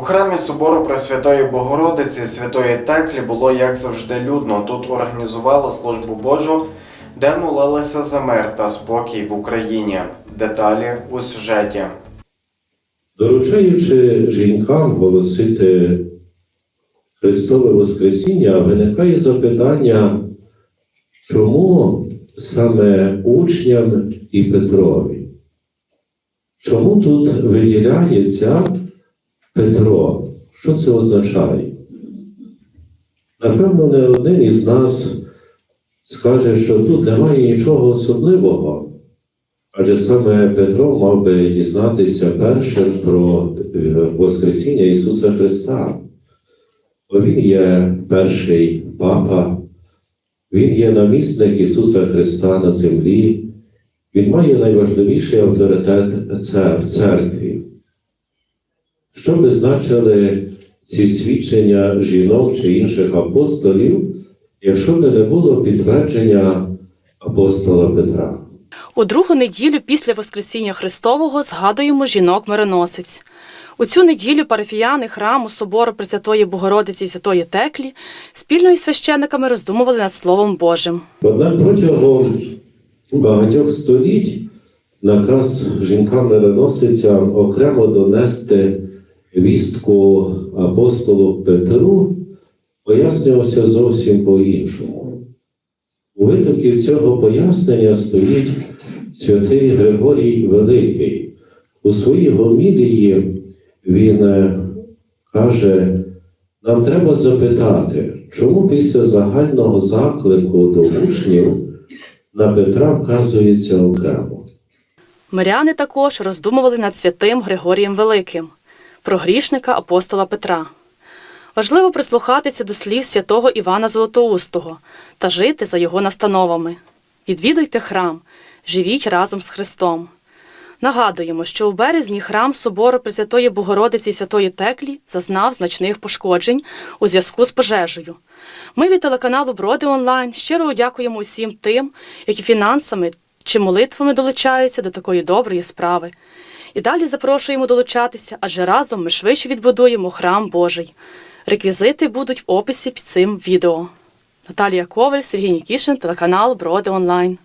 У храмі собору Пресвятої Богородиці Святої Теклі було як завжди людно. Тут організували службу Божу, де молилися за мир та спокій в Україні. Деталі у сюжеті. Доручаючи жінкам голосити Христове Воскресіння, виникає запитання, чому саме учням і Петрові? Чому тут виділяється Петро? Що це означає? Напевно, не один із нас скаже, що тут немає нічого особливого. Адже саме Петро мав би дізнатися першим про е, Воскресіння Ісуса Христа. Бо Він є перший папа, Він є намісник Ісуса Христа на землі, Він має найважливіший авторитет в церкві. Що би значили ці свідчення жінок чи інших апостолів, якщо би не було підтвердження апостола Петра? У другу неділю після Воскресіння Христового згадуємо жінок-мироносиць. У цю неділю парафіяни храму собору Пресвятої Богородиці і Святої Теклі спільно із священниками роздумували над Словом Божим. Однак протягом багатьох століть наказ жінкам мироносицям окремо донести вістку апостолу Петру пояснювався зовсім по-іншому. У витокі цього пояснення стоїть святий Григорій Великий. У своїй гомілії він е, каже, нам треба запитати, чому після загального заклику до учнів на Петра вказується окремо. Миряни також роздумували над святим Григорієм Великим про грішника апостола Петра. Важливо прислухатися до слів святого Івана Золотоустого та жити за його настановами. Відвідуйте храм, живіть разом з Христом. Нагадуємо, що у березні храм собору Пресвятої Богородиці і Святої Теклі зазнав значних пошкоджень у зв'язку з пожежею. Ми від телеканалу Броди Онлайн щиро дякуємо усім тим, які фінансами чи молитвами долучаються до такої доброї справи. І далі запрошуємо долучатися, адже разом ми швидше відбудуємо храм Божий. Реквізити будуть в описі під цим відео. Наталія Коваль, Сергій Нікішин, телеканал Броди Онлайн.